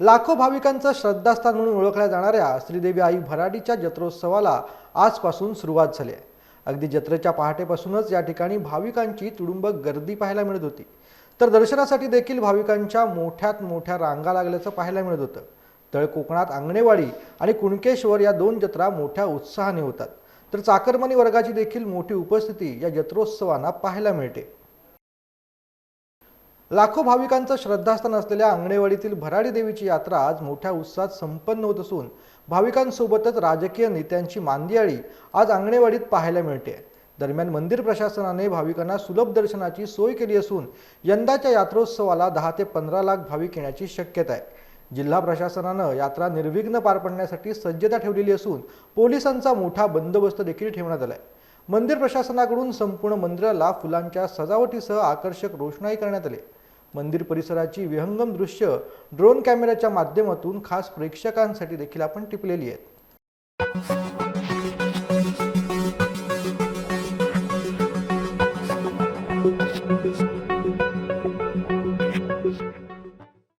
लाखो भाविकांचं श्रद्धास्थान म्हणून ओळखल्या जाणाऱ्या श्रीदेवी आई भराडीच्या जत्रोत्सवाला आजपासून सुरुवात झाली आहे. अगदी जत्रेच्या पहाटेपासूनच या ठिकाणी भाविकांची तुडुंब गर्दी पाहायला मिळत होती. तर दर्शनासाठी देखील भाविकांच्या मोठ्यात मोठ्या रांगा लागल्याचं पाहायला मिळत होतं. तळ कोकणात आंगणेवाडी आणि कुणकेश्वर या दोन जत्रा मोठ्या उत्साहाने होतात. तर चाकरमानी वर्गाची देखील मोठी उपस्थिती या जत्रोत्सवांना पाहायला मिळते. लाखो भाविकांचं श्रद्धास्थान असलेल्या आंगणेवाडीतील भराडी देवीची यात्रा आज मोठ्या उत्साहात संपन्न होत असून भाविकांसोबतच राजकीय नेत्यांची मांदियाळी आज आंगणेवाडीत पाहायला मिळते. दरम्यान मंदिर प्रशासनाने भाविकांना सुलभ दर्शनाची सोय केली असून यंदाच्या यात्रोत्सवाला दहा ते पंधरा लाख भाविक येण्याची शक्यता आहे. जिल्हा प्रशासनानं यात्रा निर्विघ्न पार पडण्यासाठी सज्जता ठेवलेली असून पोलिसांचा मोठा बंदोबस्त देखील ठेवण्यात आला आहे मंदिर प्रशासनाकडून संपूर्ण मंदिराला फुलांच्या सजावटीसह आकर्षक रोषणाई करण्यात आली. मंदिर परिसराची विहंगम दृश्य ड्रोन कॅमेऱ्याच्या माध्यमातून खास प्रेक्षकांसाठी देखील आपण टिपलेली आहेत